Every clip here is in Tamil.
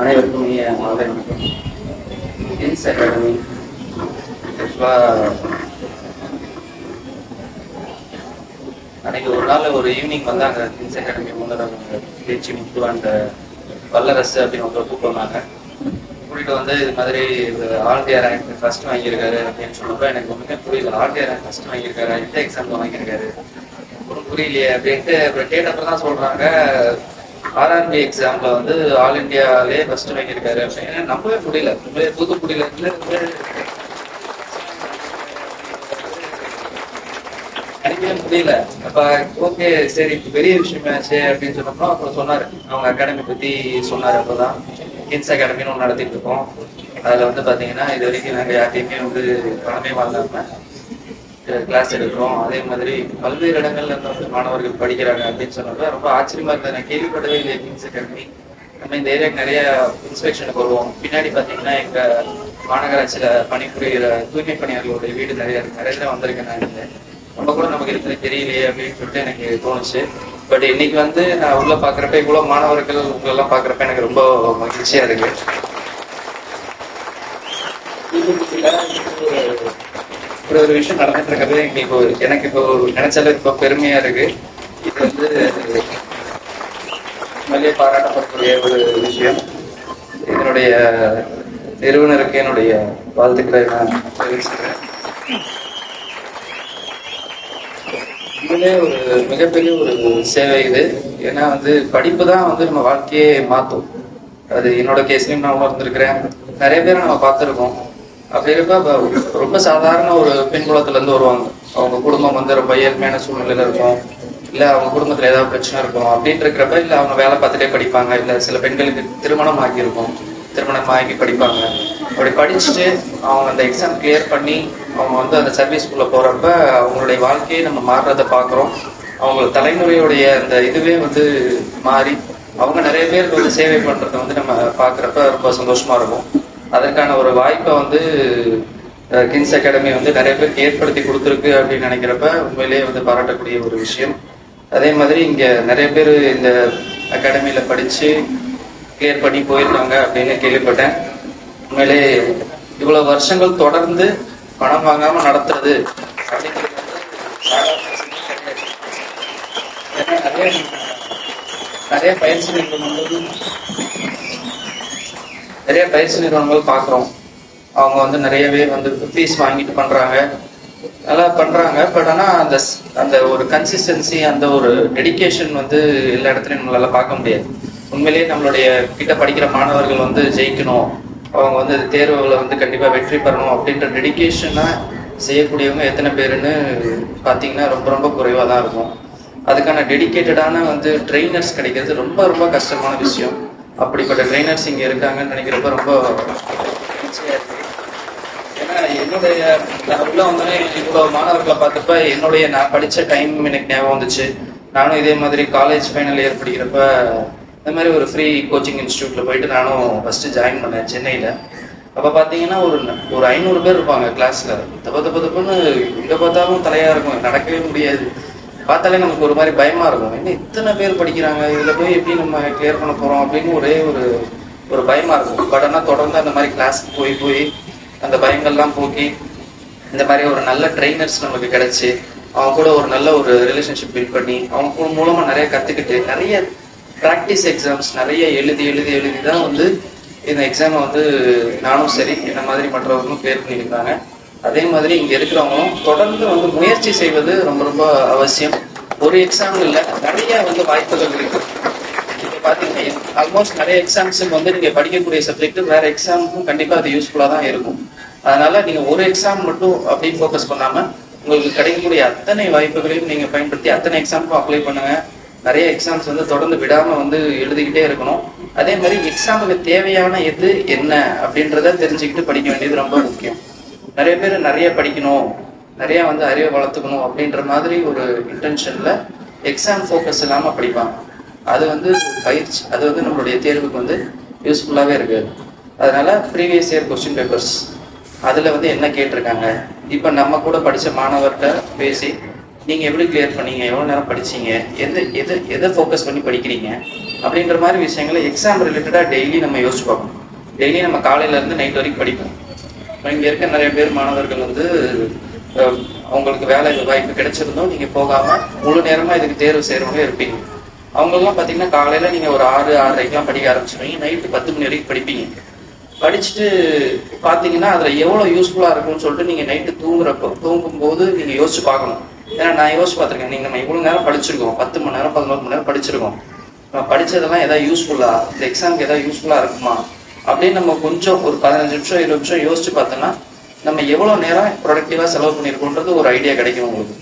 அனைவருக்கும் இனிய மாலை வணக்கம் கின்ஸ் அகாடமி ஆக்சுவலாக அன்னைக்கு ஒரு நாள் ஒரு ஈவினிங் வந்தாங்க கின்ஸ் அகாடமி முன்னர் பேச்சு முத்து அந்த வல்லரசு அப்படின்னு ஒருத்தர் கூப்பிட்டு கூட்டிகிட்டு கூட்டிட்டு வந்து இது மாதிரி RTR all India rank first வாங்கியிருக்காரு அப்படின்னு சொன்னப்போ எனக்கு ஒன்றுமே புரியல. ஆல் இந்தியா ரேங்க் ஃபர்ஸ்ட் வாங்கியிருக்காரு? எந்த எக்ஸாம்ல வாங்கியிருக்காரு? ஒன்றும் புரியலையே அப்படின்ட்டு அப்புறம் கேட்டப்ப தான் சொல்றாங்க. ஆர்ஆர்பி எக்ஸாம்ல வந்து ஆல் இண்டியாலே ஃபர்ஸ்ட் வாங்கியிருக்காரு அப்படின்னு. நம்பவே முடியல. நம்மளே தூத்துக்குடியில இருந்து நினைக்கவே முடியல. அப்ப ஓகே சரி பெரிய விஷயமாச்சு அப்படின்னு சொன்னப்போ அப்புறம் சொன்னாரு. அவங்க அகாடமி பத்தி சொன்னாரு அப்பதான். கிட்ஸ் அகாடமின்னு ஒன்று நடத்திட்டு இருக்கோம். அதுல வந்து பாத்தீங்கன்னா இது வரைக்கும் நாங்க யார்ட்டையுமே வந்து பணமே வாங்காம கிளாஸ் எடுக்கிறோம். அதே மாதிரி பல்வேறு இடங்கள்ல இருந்து வந்து மாணவர்கள் படிக்கிறாங்க அப்படின்னு சொன்னப்ப ரொம்ப ஆச்சரியமா இருந்தது நான் கேள்விப்படவே இல்லை கிங்ஸ் அகாடமி நம்ம இந்த ஏரியாவுக்கு நிறைய இன்ஸ்பெக்ஷனுக்கு வருவோம் பின்னாடி பாத்தீங்கன்னா எங்க மாநகராட்சியில பணிபுரிகிற தூய்மை பணியாளர்களுடைய வீடு நிறைய நிறைய தடவை வந்திருக்கேன் நான் இங்க. ரொம்ப கூட நமக்கு இருக்கிறது தெரியலையே அப்படின்னு சொல்லிட்டு எனக்கு தோணுச்சு. பட் இன்னைக்கு வந்து நான் உள்ள பாக்குறப்ப இவ்வளவு மாணவர்கள் உங்களெல்லாம் பாக்குறப்ப எனக்கு ரொம்ப மகிழ்ச்சியா இருக்கு. இப்படி ஒரு விஷயம் நடந்துட்டு இருக்கிறது எனக்கு இப்போ எனக்கு இப்போ நினைச்சாலும் இப்போ பெருமையா இருக்கு. இது வந்து மல்லிய பாராட்டப்படக்கூடிய ஒரு விஷயம். என்னுடைய நிறுவனருக்கு என்னுடைய வாழ்த்துக்களை நான் தெரிவிச்சுக்கிறேன். உண்மையிலே ஒரு மிகப்பெரிய ஒரு சேவை இது. ஏன்னா வந்து படிப்பு தான் வந்து நம்ம வாழ்க்கையே மாற்றும். அது என்னோட கேஸ்லையும் நான் உணர்ந்திருக்கிறேன். நிறைய பேரை நம்ம பார்த்துருக்கோம். அப்படி இருக்க ரொம்ப சாதாரண ஒரு பெண் இருந்து வருவாங்க. அவங்க குடும்பம் வந்து ரொம்ப ஏழ்மையான சூழ்நிலையில இருக்கும். இல்ல அவங்க குடும்பத்துல ஏதாவது பிரச்சனை இருக்கும் அப்படின்னு இருக்கிறப்ப இல்ல அவங்க வேலை பார்த்துட்டே படிப்பாங்க. இல்ல சில பெண்களுக்கு திருமணம் ஆகியிருக்கும். திருமணம் ஆகி படிப்பாங்க. அப்படி படிச்சுட்டு அவங்க அந்த எக்ஸாம் கிளியர் பண்ணி அவங்க வந்து அந்த சர்வீஸ்குள்ள போறப்ப அவங்களுடைய வாழ்க்கையை நம்ம மாறுறதை பார்க்குறோம். அவங்க தலைமுறையுடைய அந்த இதுவே வந்து மாறி அவங்க நிறைய பேருக்கு வந்து சேவை பண்றதை வந்து நம்ம பார்க்குறப்ப ரொம்ப சந்தோஷமா இருக்கும். அதற்கான ஒரு வாய்ப்பை வந்து கிங்ஸ் அகாடமி வந்து நிறைய பேருக்கு ஏற்படுத்தி கொடுத்துருக்கு அப்படின்னு நினைக்கிறப்ப உண்மையிலேயே வந்து பாராட்டக்கூடிய ஒரு விஷயம். அதே மாதிரி இங்கே நிறைய பேர் இந்த அகாடமியில் படித்து கிளியர் பண்ணி போயிருக்காங்க அப்படின்னு கேள்விப்பட்டேன். உண்மையிலே இவ்வளோ வருஷங்கள் தொடர்ந்து பணம் வாங்காமல் நடத்துறது அப்படிங்கிறது நிறைய நிறைய பயிற்சி நிறுவனங்கள் நிறைய பயிற்சி நிறுவனங்கள் பார்க்குறோம் அவங்க வந்து நிறையவே வந்து ஃபீஸ் வாங்கிட்டு பண்ணுறாங்க நல்லா பண்ணுறாங்க பட் ஆனால் அந்த ஸ்- அந்த ஒரு கன்சிஸ்டன்சி அந்த ஒரு டெடிகேஷன் வந்து எல்லா இடத்துலையும் நம்மளால் பார்க்க முடியாது. உண்மையிலேயே நம்மளுடைய கிட்ட படிக்கிற மாணவர்கள் வந்து ஜெயிக்கணும். அவங்க வந்து தேர்வுகளை வந்து கண்டிப்பாக வெற்றி பெறணும் அப்படின்ற டெடிக்கேஷனாக செய்யக்கூடியவங்க எத்தனை பேருன்னு பார்த்தீங்கன்னா ரொம்ப ரொம்ப குறைவாக தான் இருக்கும். அதுக்கான டெடிகேட்டடான வந்து ட்ரெயினர்ஸ் கிடைக்கிறது ரொம்ப ரொம்ப கஷ்டமான விஷயம். அப்படிப்பட்ட ட்ரைனர்ஸ் இங்கே இருக்காங்கன்னு நினைக்கிறப்ப ரொம்ப மகிழ்ச்சியாக இருக்குது ஏன்னா என்னுடைய நான் உள்ள வந்தோடனே இவ்வளோ மாணவர்களை பார்த்தப்ப என்னுடைய நான் படித்த டைம் எனக்கு ஞாபகம் வந்துச்சு. நானும் இதே மாதிரி காலேஜ் ஃபைனல் இயர் படிக்கிறப்ப இந்த மாதிரி ஒரு ஃப்ரீ கோச்சிங் இன்ஸ்டியூட்டில் போயிட்டு நானும் ஃபஸ்ட்டு ஜாயின் பண்ணேன் சென்னையில். அப்போ பார்த்தீங்கன்னா ஒரு ஒரு ஐநூறு பேர் இருப்பாங்க கிளாஸில் தப்பு தப்பு தப்புன்னு எங்கே பார்த்தாலும் தலையாக இருக்கும். நடக்கவே முடியாது. பார்த்தாலே நமக்கு ஒரு மாதிரி பயமா இருக்கும். என்ன இத்தனை பேர் படிக்கிறாங்க? இதுல போய் எப்படி நம்ம கிளியர் பண்ண போறோம்? அப்படின்னு ஒரே ஒரு ஒரு பயமா இருக்கும். பட் ஆனால் தொடர்ந்து அந்த மாதிரி கிளாஸ்க்கு போய் போய் அந்த பயங்கள்லாம் போக்கி இந்த மாதிரி ஒரு நல்ல ட்ரைனர்ஸ் நமக்கு கிடைச்சி அவங்க கூட ஒரு நல்ல ஒரு ரிலேஷன்ஷிப் பில்ட் பண்ணி அவங்க கூட மூலமா நிறைய கத்துக்கிட்டு நிறைய ப்ராக்டிஸ் எக்ஸாம்ஸ் நிறைய எழுதி எழுதி எழுதி தான் வந்து இந்த எக்ஸாமை வந்து நானும் சரி என்ன மாதிரி மற்றவர்களும் கிளியர் பண்ணியிருந்தாங்க. அதே மாதிரி இங்க இருக்கிறவங்களும் தொடர்ந்து வந்து முயற்சி செய்வது ரொம்ப ரொம்ப அவசியம். ஒரு எக்ஸாம் இல்ல நிறைய வந்து வாய்ப்புகள் இருக்கு. நீங்க பாத்தீங்கன்னா ஆல்மோஸ்ட் நிறைய எக்ஸாம்ஸுக்கு வந்து நீங்க படிக்கக்கூடிய சப்ஜெக்ட் வேற எக்ஸாமுக்கும் கண்டிப்பா அது யூஸ்ஃபுல்லா தான் இருக்கும். அதனால நீங்க ஒரு எக்ஸாம் மட்டும் அப்படின்னு ஃபோக்கஸ் பண்ணாம உங்களுக்கு கிடைக்கக்கூடிய அத்தனை வாய்ப்புகளையும் நீங்க பயன்படுத்தி அத்தனை எக்ஸாமுக்கும் அப்ளை பண்ணுங்க. நிறைய எக்ஸாம்ஸ் வந்து தொடர்ந்து விடாம வந்து எழுதிக்கிட்டே இருக்கணும். அதே மாதிரி எக்ஸாமுக்கு தேவையான எது என்ன அப்படின்றத தெரிஞ்சுக்கிட்டு படிக்க வேண்டியது ரொம்ப முக்கியம். நிறைய பேர் நிறைய படிக்கணும் நிறைய வந்து அறிவை வளர்த்துக்கணும் அப்படின்ற மாதிரி ஒரு இன்டென்ஷன்ல எக்ஸாம் ஃபோக்கஸ் இல்லாமல் படிப்பாங்க. அது வந்து பயிற்சி அது வந்து நம்மளுடைய தேர்வுக்கு வந்து யூஸ்ஃபுல்லாகவே இருக்குது அதனால ப்ரீவியஸ் இயர் கொஸ்டின் பேப்பர்ஸ் அதில் வந்து என்ன கேட்டிருக்காங்க? இப்போ நம்ம கூட படித்த மாணவர்கிட்ட பேசி நீங்கள் எப்படி கிளியர் பண்ணீங்க? எவ்வளோ நேரம் படிச்சீங்க? எது எது எதை ஃபோக்கஸ் பண்ணி படிக்கிறீங்க? அப்படின்ற மாதிரி விஷயங்களை எக்ஸாம் ரிலேட்டடாக டெய்லி நம்ம யோசிச்சு பார்க்கணும். டெய்லி நம்ம காலையிலேருந்து நைட் வரைக்கும் படிப்போம். இங்கே இருக்க நிறைய பேர் மாணவர்கள் வந்து அவங்களுக்கு வேலை வாய்ப்பு கிடைச்சிருந்தோம் நீங்கள் போகாமல் முழு நேரமாக இதுக்கு தேர்வு செய்கிறவங்க இருப்பீங்க. அவங்களெல்லாம் பார்த்தீங்கன்னா காலையில் நீங்கள் ஒரு ஆறு ஆறரைக்கெலாம் படிக்க ஆரம்பிச்சிருவீங்க நைட்டு பத்து மணி வரைக்கும் படிப்பீங்க. படிச்சுட்டு பார்த்தீங்கன்னா அதில் எவ்வளோ யூஸ்ஃபுல்லாக இருக்கும்னு சொல்லிட்டு நீங்கள் நைட்டு தூங்குறப்போ தூங்கும்போது நீங்கள் யோசிச்சு பார்க்கணும். ஏன்னா நான் யோசிச்சு பார்த்துருக்கேன் நீங்கள் நம்ம இவ்வளோ நேரம் படிச்சிருக்கோம் பத்து மணி நேரம் பதினோரு மணி நேரம் படிச்சிருக்கோம். நம்ம படிச்சதெல்லாம் எதாவது யூஸ்ஃபுல்லாக இந்த எக்ஸாமுக்கு எதாவது யூஸ்ஃபுல்லாக இருக்குமா? அப்படின்னு நம்ம கொஞ்சம் ஒரு பதினஞ்சு நிமிஷம் இருபது நிமிஷம் யோசிச்சு பார்த்தோன்னா நம்ம எவ்வளோ நேரம் ப்ரொடக்டிவாக செலவு பண்ணியிருக்கோன்றது ஒரு ஐடியா கிடைக்கும் உங்களுக்கு.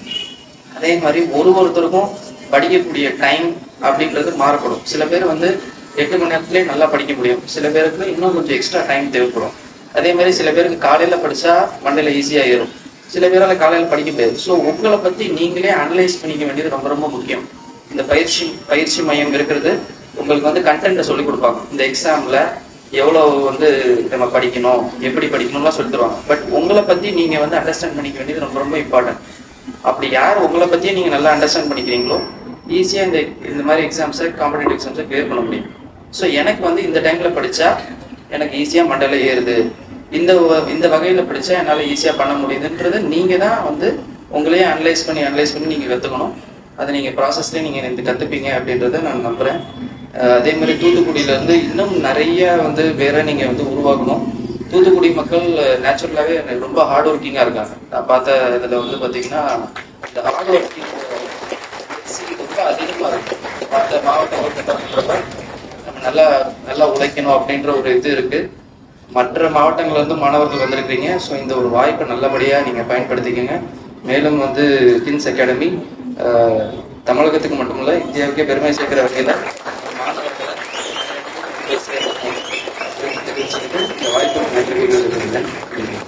அதே மாதிரி ஒரு ஒருத்தருக்கும் படிக்கக்கூடிய டைம் அப்படின்றது மாறுபடும். சில பேர் வந்து எட்டு மணி நேரத்துலேயே நல்லா படிக்க முடியும். சில பேருக்கு இன்னும் கொஞ்சம் எக்ஸ்ட்ரா டைம் தேவைப்படும். அதே மாதிரி சில பேருக்கு காலையில் படித்தா மண்டையில் ஈஸியா ஏறும் சில பேரால் காலையில் படிக்க முடியாது. ஸோ உங்களை பற்றி நீங்களே அனலைஸ் பண்ணிக்க வேண்டியது ரொம்ப ரொம்ப முக்கியம். இந்த பயிற்சி பயிற்சி மையம் இருக்கிறது உங்களுக்கு வந்து கண்டென்ட்டை சொல்லி கொடுப்பாங்க. இந்த எக்ஸாமில் எவ்வளவு வந்து நம்ம படிக்கணும் எப்படி படிக்கணும்லாம் சொல்லி தருவாங்க பட் உங்களை பத்தி நீங்க வந்து அண்டர்ஸ்டாண்ட் பண்ணிக்க வேண்டியது ரொம்ப ரொம்ப இம்பார்ட்டன்ட் அப்படி யார் உங்களை பத்தியே நீங்க நல்லா அண்டர்ஸ்டாண்ட் பண்ணிக்கிறீங்களோ ஈஸியா இந்த இந்த மாதிரி எக்ஸாம்ஸை காம்படிட்டிவ் எக்ஸாம்ஸை கிளியர் பண்ண முடியும். ஸோ எனக்கு வந்து இந்த டைம்ல படிச்சா எனக்கு ஈஸியா மண்டல ஏறுது. இந்த இந்த வகையில படிச்சா என்னால ஈஸியா பண்ண முடியுதுன்றது நீங்க தான் வந்து உங்களையே அனலைஸ் பண்ணி அனலைஸ் பண்ணி நீங்க கத்துக்கணும். அதை நீங்க ப்ராசஸ்லேயே நீங்க இந்த கத்துப்பீங்க அப்படின்றத நான் நம்புறேன். அதே மாதிரி தூத்துக்குடியிலேருந்து இன்னும் நிறைய வந்து வேற நீங்க வந்து உருவாக்கணும். தூத்துக்குடி மக்கள் நேச்சுரலாகவே ரொம்ப ஹார்ட் ஒர்க்கிங்காக இருக்காங்க. நான் பார்த்த இதில் வந்து பார்த்தீங்கன்னா இந்த ஹார்ட் ஒர்க்கிங் ரொம்ப அதிகமாக இருக்கும் மற்ற மாவட்டங்களுக்கு நம்ம நல்லா நல்லா உழைக்கணும் அப்படின்ற ஒரு இது இருக்குது மற்ற மாவட்டங்கள்லேருந்து மாணவர்கள் வந்திருக்கிறீங்க. ஸோ இந்த ஒரு வாய்ப்பை நல்லபடியாக நீங்கள் பயன்படுத்திக்கங்க. மேலும் வந்து கின்ஸ் அகாடமி தமிழகத்துக்கு மட்டுமல்ல இந்தியாவுக்கே பெருமை சேர்க்கிற வகையில் termino de.